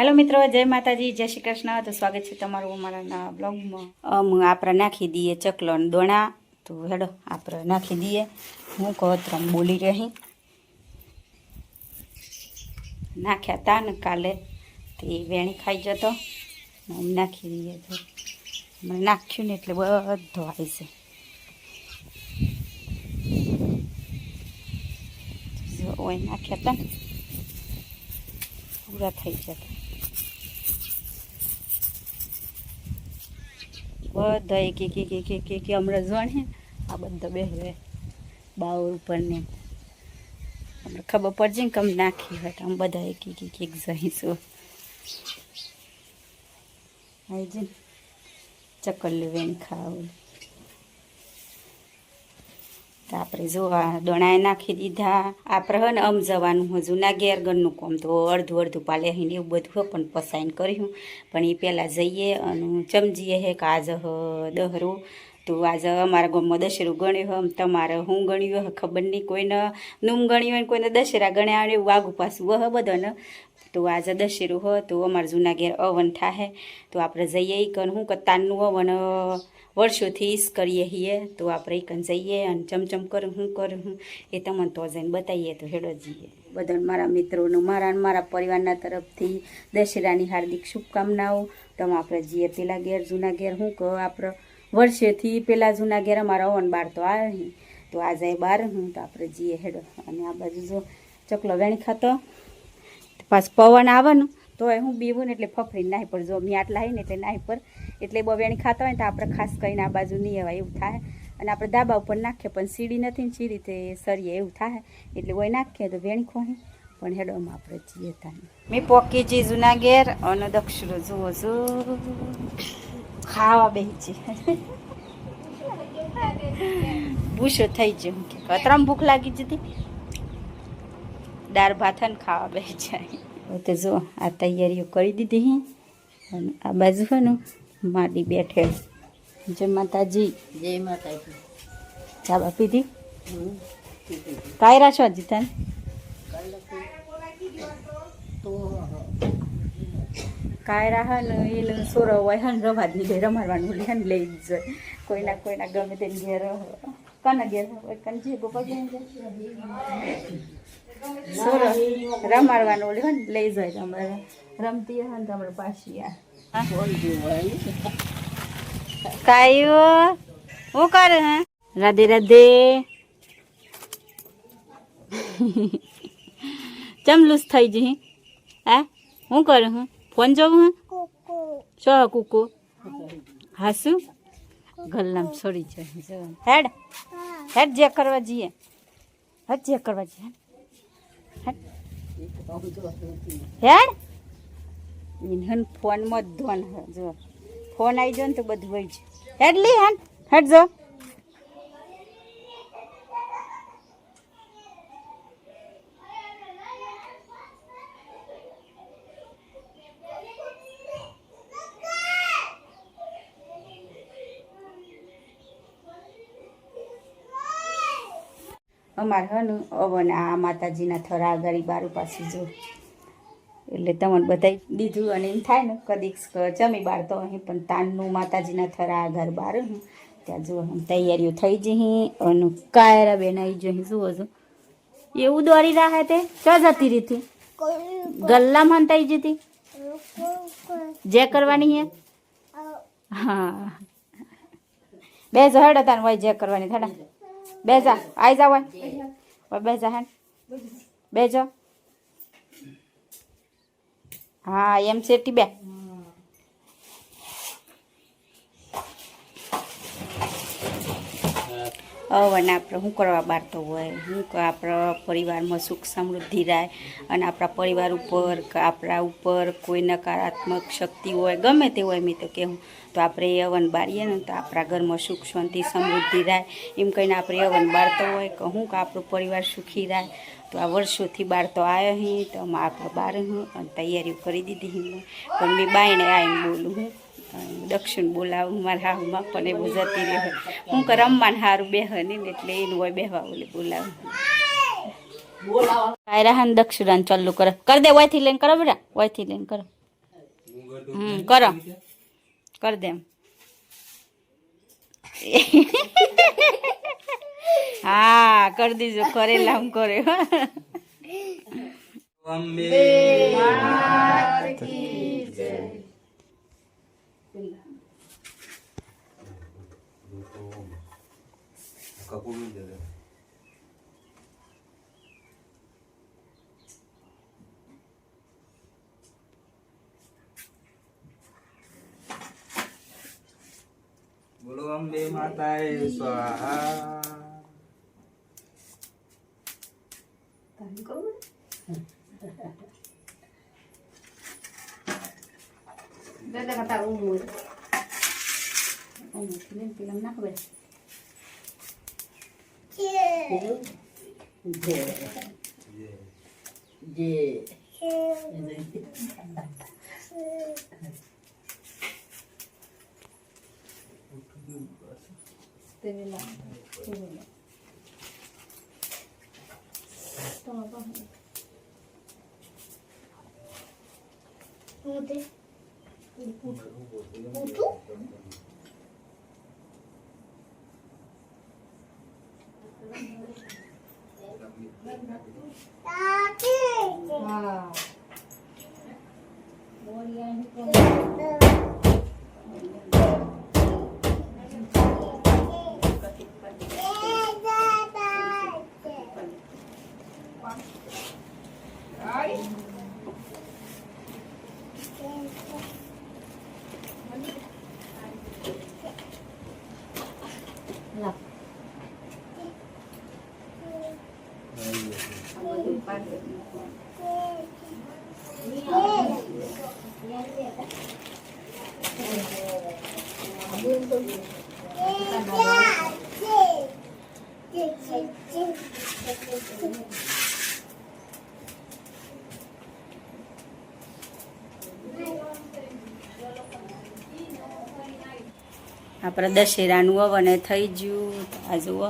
Hello મિત્રો, જય માતાજી, જય શ્રી કૃષ્ણ. તો સ્વાગત છે તમારું અમારા નવા બ્લોગમાં. આપણે નાખી દઈએ ચકલો અને દોણા. તો હેડો આપણે નાખી દઈએ હું કહો બોલી રહી. નાખ્યા હતા ને કાલે, તે વેણી ખાઈ જતો. નાખી દઈએ તો. નાખ્યું ને એટલે બધો આવી છે. ઓય નાખ્યા હતા ને. પૂરા થઈ જતા. બધા એક એક એક એક એક એક હમણાં જોણે આ બધા બે હવે બાઉર ઉપર ને હમણાં ખબર પડશે ને કમ નાખી હોય તો આમ બધા એક એક એક એક જઈશું. આવી જઈને ચક્કર વેણ ખાવું. તો આપણે જો દોણાએ નાખી દીધા. આપણે હને ને જવાનું હજુ ના ઘેર કોમ તો અડધું અડધું પાલે અહીં એવું બધું પણ પસાઈને કર્યું. પણ એ પહેલાં જઈએ અને ચમજીએ હે કે આજ હ, દહરું. તો આજે અમારા ગામમાં દશેરું ગણ્યું હોય આમ તમારે હું ગણ્યું હ ખબર નહીં કોઈને. નૂમ ગણ્યું હોય કોઈને દશેરા ગણ્યા એવું આગુ પાછું વહ બધાને. તો આજે દશેરું હો, તો અમારા જૂના ઘેર અવન થાય તો આપણે જઈએ કન, હું કે તાનનું અવન વર્ષોથી ઈસ કરીએ છીએ તો આપણે કન જઈએ અને ચમચમ કરું, હું કરું, હું. એ તમને તો જઈને બતાવીએ તો હેડો જઈએ. બધાને મારા મિત્રોનું, મારા મારા પરિવારના તરફથી દશેરાની હાર્દિક શુભકામનાઓ. તો આપણે જઈએ પેલા ઘેર, જૂના ઘેર, હું કહો આપણે વર્ષેથી પેલા જૂના ઘેર અમારા અવન બાર તો આવે તો આજે બાર, હું તો આપણે જઈએ હેડો. અને આ બાજુ જો ચકલો વેણી ખાતો. પાછું પવન આવે ને તો હું બીવું ને એટલે ફફડીને નાહી પર જો આટલા આવી ને એટલે નાહી પર એટલે બહુ વેણી ખાતા હોય તો આપણે ખાસ કરીને આ બાજુ નહીં અવાય એવું થાય. અને આપણે દાબા ઉપર નાખીએ, પણ સીડી નથી ને સીડી તે સરીએ, એવું થાય. એટલે કોઈ નાખીએ તો વેણી ખોહી. પણ હેડોમાં આપણે જઈએ ત્યાં મેં પોકી જી જૂના ઘેર અને દક્ષિણો જુઓ જો ખાવા બેસી ભૂસો થઈ ગયો કે. કતરામ ભૂખ લાગી જતી દાળ ભાત ખાવા બેસી જાય. તો જો આ તૈયારીઓ કરી દીધી હે. અને આ બાજુ છે ને માડી બેઠે. જય માતાજી. જય માતાજી. ચા પીધી કાયરા છો હજી તને? કાયરા હે ને એને સોરો હોય હન રવા જ નહીં રમાડવાનું લે ને લઈ જ કોઈના કોઈના ગમે તેને ઘેર કના ઘેર હોય? કન જે ગોપા જાય? સોરો રમાડવાનું લઈ જાય તમારે. રમતી હોય ને તમારે પાછી કાયો, હું કરે હે? રાધે રાધે. ચમલુસ થઈ જઈ હે. હું? કરું હું? ફોન જોઉં હું? છો કુકુ. હાસુ? ગલ્લામ છોડી જાય હેડ. હેડ જે કરવા જઈએ. હેડ જે કરવા જઈએ. હેડ? ઇન્હન ફોનમાં જ ધોન જો. ફોન આવી જો ને તો બધું હોય છે હેડ લી હેડ હેડ જો. અમારે હનું અવન આ માતાજીના થરા આગળ બારું પાછું જો. એટલે તમને બધાય દીધું અને એમ થાય ને, કદીક જમી બાર તો અહીં, પણ તાનનું માતાજીના થરા ઘર બાર ત્યાં જો તૈયારીઓ થઈ જઈ અને કાયરા બેન આવી જઈ જુઓ છો એવું દોરી રાહે તે ચો જતી રીતી ગલ્લામાં થઈ જતી? જે કરવાની હે? હા. બે જ હેડો તાન હોય જે કરવાની થડા બે જા આઈ જાવ હોય હોય બે જા બે જો હા એમ શેટી બે. અવન આપણે શું કરવા બારતો હોય? શું આપણા પરિવારમાં સુખ સમૃદ્ધિ રહે? અને આપણા પરિવાર ઉપર આપણા ઉપર કોઈ નકારાત્મક શક્તિ હોય, ગમે તે હોય, મેં તો કહેવું તો આપણે એ અવન બારીએ ને તો આપણા ઘરમાં સુખ, શાંતિ, સમૃદ્ધિ રહે. એમ કહીને આપણે અવન બારતો હોય કે હું કે આપણો પરિવાર સુખી રહે? તો આ વર્ષોથી બાર તો આવ્યો હી, તો આપણે બાર હું અને તૈયારીઓ કરી દીધી હું. પણ મેં બાયણે આવીને બોલું હું. દક્ષિણ બોલાવું, મારા હાથમાં પણ એવું જતી રહે હું કે રમવાને સારું બેહ ને એટલે એનું હોય બેહવા ઓલે બોલાવું. કાયરા હાન દક્ષિણાન ચાલુ કરો. કરી દે ઓયથી લઈને કરો બેટા ઓયથી લઈને કરો. હમ, કરો. કર દે હા, કરી દીજો કરેલા હું કરે હો. અંબે કપૂર દે બોલો અંબે માતાએ સ્વાહા દાદા કતા હું ઓમ, Terima kasih. ના ખબર જે જે હા આપણે દશેરાનું અવને થઈ ગયું. આ જુઓ.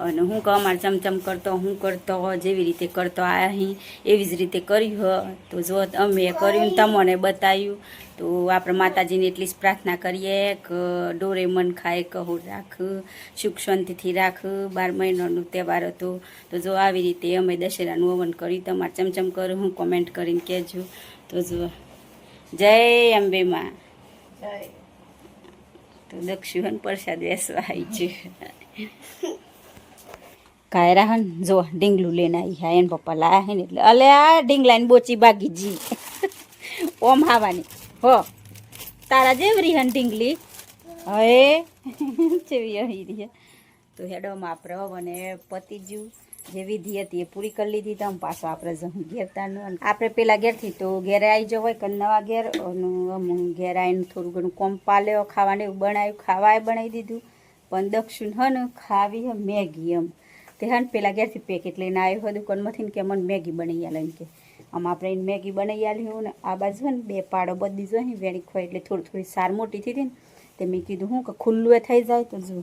અને હું કહો અમારે ચમચમ કરતો હું કરતો જેવી રીતે કરતો આ અહીં એવી જ રીતે કર્યું હ. તો જો અમે કર્યું ને તમને બતાવ્યું તો આપણે માતાજીને એટલી જ પ્રાર્થના કરીએ કે ડોરે મન ખાય કહું રાખ સુખ શાંતિથી રાખ બાર મહિનાનો તહેવાર હતો. તો જો આવી રીતે અમે દશેરાનું હવન કર્યું તમારે ચમચમ કરું હું કોમેન્ટ કરીને કહેજો. તો જો જય અંબેમાં તો દક્ષિણ પ્રસાદ બેસવા આવી છે કાયરા હન, જો ઢીંગલું લઈને આવી હા, એને પપ્પા લાયા હે ને એટલે, અલે આ ઢીંગલાની બોચી બાગી જી. ઓમ હાવાની. હો, તારા જેવરી હન ઢીંગલી? હવે જેવી અહીં રહી તો હેડોમાં આપણે અને પતી જ્યું જે વિધિ હતી એ પૂરી કરી લીધી તો પાછો આપણે જવું ઘેર તાનું આપણે પેલા ઘેરથી તો ઘેરે આવી જવાય કે નવા ઘેર, અને ઘેર આવીને થોડું ઘણું કોમ પાલ્યો, ખાવાને બનાવ્યું, ખાવાય બનાવી દીધું. પણ દક્ષિણ હન ખાવી મેગી એમ. તે હન પેલા ઘેરથી પેકેટ લઈને આવ્યો હોય દુકાનમાંથી ને કે મને મેગી બનાવી એમ કે. આમ આપણે એને મેગી બનાવી આલી ને આ બાજુ હોય ને બે પાડો બધી જોઈ વેણી ખોય એટલે થોડી થોડી સાર મોટી થઈ હતી ને, તે મેં કીધું હું કે ખુલ્લું એ થઈ જાય તો જો.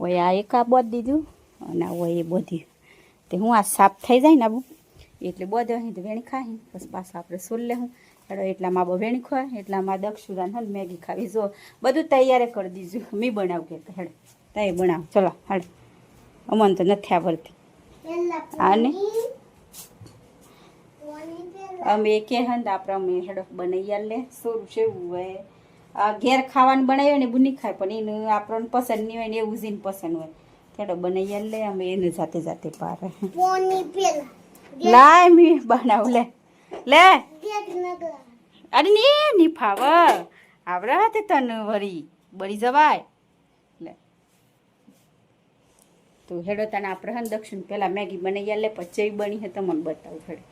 હોય આ એક આ બધ દીધું અને હોય એ બધી તે હું આ સાફ થઈ જાય ને આબુ એટલે બધો અહીં તો વેણી ખાઈ પછી પાછા આપણે સોલ લેવું હેડો, એટલામાં આબો વેણી ખવાય, એટલામાં દક્ષુરાન હન મેગી ખાવી. જો બધું તૈયાર કરી દીધું. મેં બનાવ કે, હેડ તય બનાવ. ચલો હેડ અમન તો નથી આવડતી. આને? અમે કે તો આપણે અમે હેડો બનાવી લે સોરું છે એવું હોય. આ ઘેર ખાવાનું બનાવ્યું ને બુની ખાય પણ એનું આપણને પસંદ નહીં હોય ને એવું જીને પસંદ હોય. હેડો બનાવી લે અમે એને જાતે જાતે પારે. લાય મી બનાવ લે. લે. અરે ને ની ફાવ આવડે તને વળી બળી જવાય લે તો હેડો તને આપણે દક્ષિણ પહેલાં મેગી બનાવી લે પછી બની હે તમને બતાવું ફેડે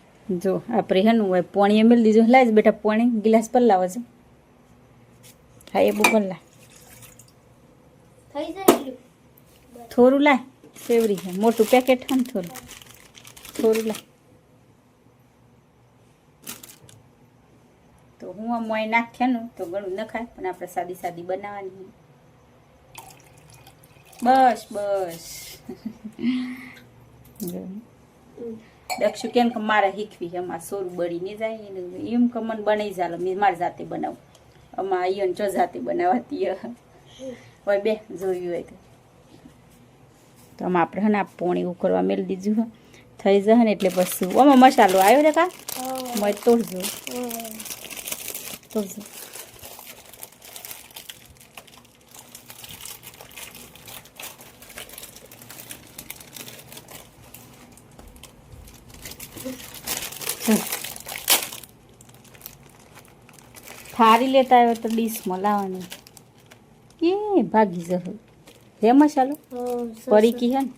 જો આપણે હેનું હોય પોણી મેળ દીધું લાજ બેટા પોણી ગિલાસ પર લાવો છો. હા એ બુકર લા થોડું લાય સેવરી છે મોટું પેકેટ હે ને થોડું થોડું લાય. તો હું આ મોય નાખ્યાનું તો ઘણું નખાય પણ આપણે સાદી સાદી બનાવવાની બસ બસ. દક્ષુ કેમ કે મારે શીખવી એમાં સોરું બળી નહીં જાય એને એમ કે મને બનાવી ચાલો મેં મારી જાતે બનાવું. આમાં અહીંયા જો જાતે બનાવાતી હોય બે જોયું હોય તો. તો આમાં આપણે ને આ પોણી ઉકળવા મેળી દીધું. થઈ જશે ને એટલે પછી આમાં મસાલો આવ્યો ને કા? મેં તોડજો. તોડજો. થારી લેતા આવ્યો તો ડીશમાં લાવવાની એ ભાગી જશે. હે મસાલો પરીકી હે ને?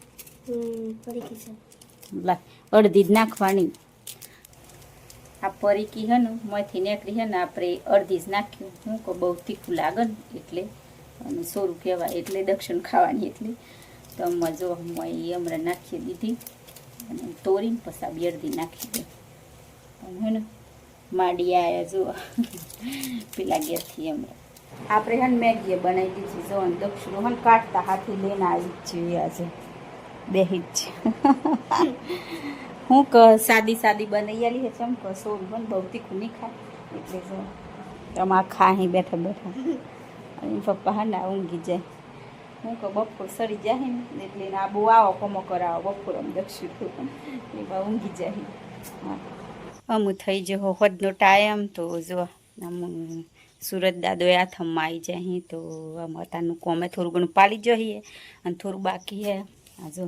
લા અડધી જ નાખવાની. આ પરીકી હે ને મથી નીકળી હે ને આપણે અડધી જ નાખ્યું હું કહું બહુ તીખું લાગે ને એટલે અને સોરું કહેવાય એટલે દક્ષિણ ખાવાની એટલે. તો આમાં જો હું એ હમણાં નાખી દીધી. અને તોરીને પછી આ બે અડધી નાખી દે હે ને માડી આવ્યા જુઓ પેલા ગેસથી એમ. આપણે હન મેગીએ બનાવી દીધી જો દક્ષિણો હન કાઢતા હાથી લઈને આવી જ છીએ આજે. બેહી જ છે. હું ક સાદી સાદી બનાવી છે ચમ કે સોરું પણ બહુ નહીં ખાય. એટલે જો તમા ખાહી બેઠા બેઠા. અને પપ્પા હા ના ઊંઘી જાય. હું કહું બપોર સડી જાય ને, એટલે આ બહુ આવો કમો કરાવો બપોર આમ દક્ષિણ. એ ઊંઘી જાય હા. અમું થઈ જવો હોદનો ટાઈમ તો જો આમ સુરત દાદો થમમાં આવી જાય તો આમ અતારનું કોમે થોડું ઘણું પાડી જઈએ અને થોડું બાકી હે. આ જો,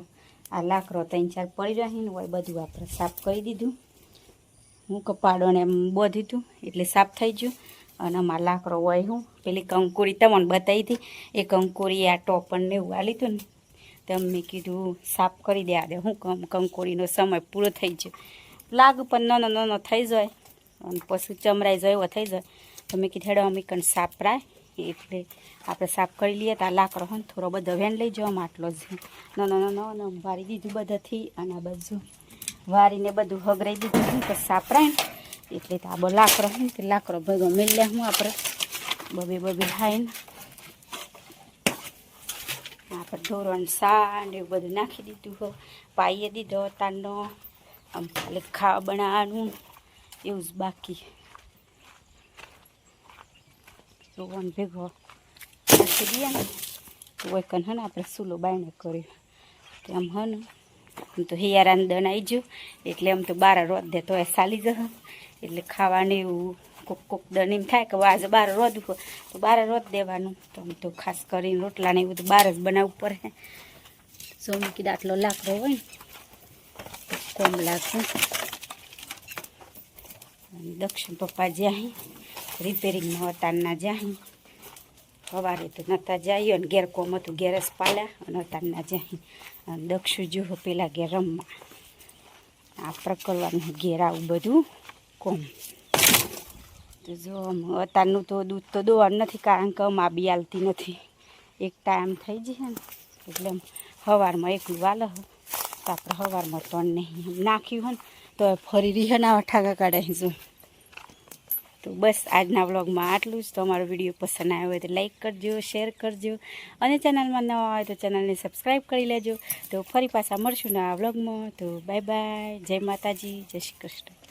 આ લાકડો ત્રણ ચાર પડી રહી ને હોય બધું આપણે સાફ કરી દીધું. હું કપાડોને એમ બોધી હતું એટલે સાફ થઈ ગયું. અને આમાં લાકડો હોય હું, પેલી કંકુરી તમને બતાવી હતી, એ કંકુરી આ ટોપણ ને એવું આલી હતું ને, તો મેં કીધું, સાફ કરી દે આ દે હું કંકોરીનો સમય પૂરો થઈ ગયો. લાગ પણ નાનો નાનો થઈ જાય. અને પછી ચમરાઈ જાય એવો થઈ જાય. તો મેં કીધું, હેડો, અમે કણ સાપરાય એટલે આપણે સાફ કરી લઈએ તો આ લાકડો હોય ને, થોડો બધો વેન લઈ જવામાં આટલો જ. નાનો નાનો નાનો વારી દીધું બધાથી. અને આ બધું વારીને બધું હગરાઈ દીધું ને પછી ને એટલે તો આ બો લાકડો હોય ને લાકડો ભેગો મેળ લે હું આપણે. બબે બબે ખાઈને આપણે ધોરણ સાંડ એવું બધું નાખી દીધું હો. પાઈએ દીધો, તાંડો. આમ ખાલી ખાવા બનાવવાનું, એવું જ બાકી. રોવન ભેગો. નાખી ને તો કોઈ કન હે ને આપણે સૂલો બાયણે કર્યો. તો આમ હન, આમ તો હિયારાને દણ આવી ગયું, એટલે આમ તો બાર રોદ દે તો એ ચાલી જશે એટલે ખાવાની એવું, કોક કોક દણ એમ થાય કે આજે બાર રોદ હોય તો બાર રોદ દેવાનું. તો આમ તો ખાસ કરીને રોટલાને એવું તો બાર જ બનાવવું પડે. સોમી કીધા આટલો લાકડો હોય ને તો કોમ લાગશે. અને દક્ષિણ પપ્પા જ્યાં રિપેરિંગમાં અતારના જ્યાં સવારે તો નતા જાય અને ઘેર કોમ હતું ઘેરસ પાલ્યા અને અતારના જ્યાં અને દક્ષુ જુઓ પેલા ઘેર રમવા. આ પ્રકરવાનું ઘેર આવું બધું કોમ. તો જો અતારનું તો દૂધ તો દોવાનું નથી, કારણ કે આમ બી આલતી નથી. એક ટાઈમ થઈ જશે ને, એટલે સવારમાં એકલું વાલ તો આપણે સવારમાં પણ નહીં નાખ્યું હોય તો ફરી રિહાના ઠાકા કાઢે છું તો બસ આજના વ્લોગમાં આટલું જ તો અમારો વીડિયો પસંદ આવ્યો હોય તો લાઇક કરજો શેર કરજો અને ચેનલમાં નવા હોય તો ચેનલને સબસ્ક્રાઈબ કરી લેજો તો ફરી પાછા મળશું ને આ વ્લોગમાં તો બાય બાય જય માતાજી જય શ્રી કૃષ્ણ